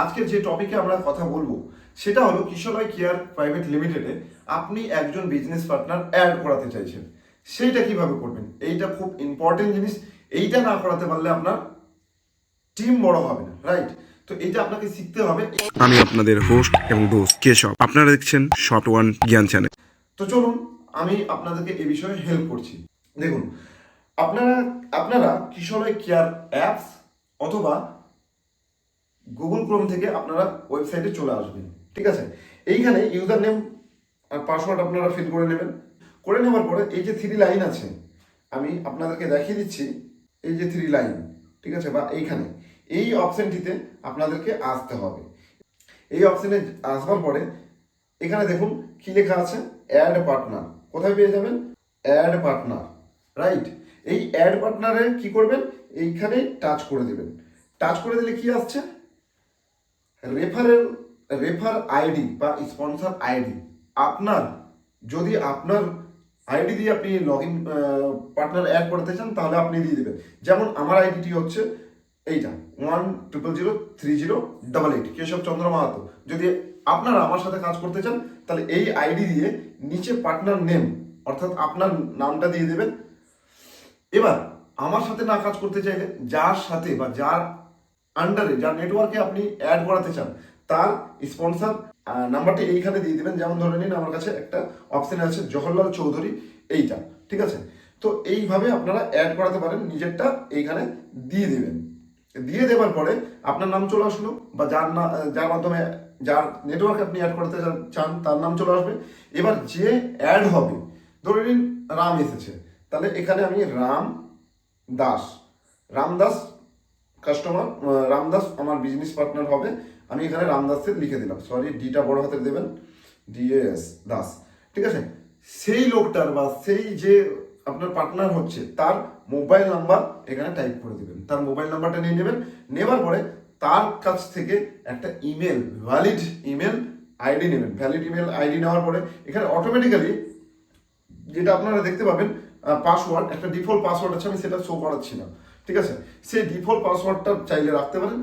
আজকের যে টপিকে আমরা কথা বলব সেটা হলো কিশলয় কেয়ার প্রাইভেট লিমিটেডে আপনি একজন বিজনেস পার্টনার অ্যাড করাতে চাইছেন। সেইটা কীভাবে করবেন? এইটা খুব ইম্পর্টেন্ট জিনিস। এইটা না করাতে পারলে আপনার টিম বড় হবে না রাইট তো এইটা আপনাকে শিখতে হবে। আমি আপনাদের হোস্ট এবং দোস্ত কেশব। আপনারা দেখছেন শর্ট ওয়ান জ্ঞান চ্যানেল তো চলুন আমি আপনাদেরকে এ বিষয়ে হেল্প করছি। দেখুন আপনারা আপনারা কিশোরয় কেয়ার অ্যাপস অথবা গুগল ক্রোম থেকে আপনারা ওয়েবসাইটে চলে আসবেন, ঠিক আছে? এইখানে ইউজার নেম আর পাসওয়ার্ড আপনারা ফিল করে নেবেন। করে নেওয়ার পরে এই যে থ্রি লাইন আছে, আমি আপনাদেরকে দেখিয়ে দিচ্ছি এই যে থ্রি লাইন ঠিক আছে? বা এইখানে, এই অপশানটিতে আপনাদেরকে আসতে হবে। এই অপশানে আসবার পরে এখানে দেখুন কি লেখা আছে অ্যাড পার্টনার কোথায় পেয়ে যাবেন? অ্যাড পার্টনার রাইট এই অ্যাড পার্টনারে কি করবেন? এইখানে টাচ করে দেবেন। টাচ করে দিলে কি আসছে? রেফারেল রেফার আইডি বা স্পন্সর আইডি আপনার, যদি আপনার আইডি দিয়ে আপনি লগ ইন পার্টনার অ্যাড করতে চান, তাহলে আপনি দিয়ে দেবেন। যেমন আমার আইডিটি হচ্ছে এইটা one triple zero three zero double eight Keshab Chandra Mahato. যদি আপনারা আমার সাথে কাজ করতে চান, তাহলে এই আইডি দিয়ে নিচে পার্টনার নেম অর্থাৎ আপনার নামটা দিয়ে দেবেন। এবার, আমার সাথে না কাজ করতে চাইলে, যার সাথে বা যার আন্ডারে যার নেটওয়ার্কে আপনি অ্যাড করাতে চান, তার স্পন্সর নাম্বারটি এইখানে দিয়ে দিবেন। যেমন ধরে নিন, আমার কাছে একটা অপশন আছে, জওহরলাল চৌধুরী, এইটা, ঠিক আছে? তো এইভাবে আপনারা অ্যাড করাতে পারেন, নিজেরটা এইখানে দিয়ে দেবেন। দিয়ে দেওয়ার পরে আপনার নাম চলে আসলো, বা যার না, যার মাধ্যমে, যার নেটওয়ার্ক আপনি অ্যাড করতে চান- তার নাম চলে আসবে। এবার যে অ্যাড হবে, ধরে নিন রাম এসেছে, তাহলে এখানে আমি রাম দাস রামদাস কাস্টমার রামদাস আমার বিজনেস পার্টনার হবে। আমি এখানে রামদাসের লিখে দিলাম। সরি ডিটা বড় হাতে দেবেন। ডিএস দাস। ঠিক আছে? সেই লোকটার বা সেই যে আপনার পার্টনার হচ্ছে, তার মোবাইল নাম্বার এখানে টাইপ করে দিবেন। তার মোবাইল নাম্বারটা নিয়ে নেবেন। নেবার পরে তার কাছ থেকে একটা ইমেল ভ্যালিড ইমেল আইডি নেবেন। ভ্যালিড ইমেল আইডি নেওয়ার পরে এখানে অটোমেটিক্যালি যেটা আপনারা দেখতে পাবেন পাসওয়ার্ড একটা ডিফল্ট পাসওয়ার্ড আছে, আমি সেটা শো করাচ্ছি না। ঠিক আছে? সেই ডিফল্ট পাসওয়ার্ডটা চাইলে রাখতে পারেন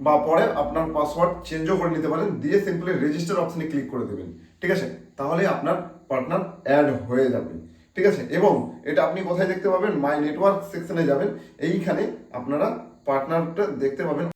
বা পরে আপনার পাসওয়ার্ড চেঞ্জও করে নিতে পারেন। দিয়ে সিম্পলি রেজিস্টার অপশনে ক্লিক করে দেবেন। ঠিক আছে? তাহলে আপনার পার্টনার অ্যাড হয়ে যাবে। ঠিক আছে? এবং এটা আপনি কোথায় দেখতে পাবেন? মাই নেটওয়ার্ক সেকশনে যাবেন। এইখানে আপনারা পার্টনারটা দেখতে পাবেন।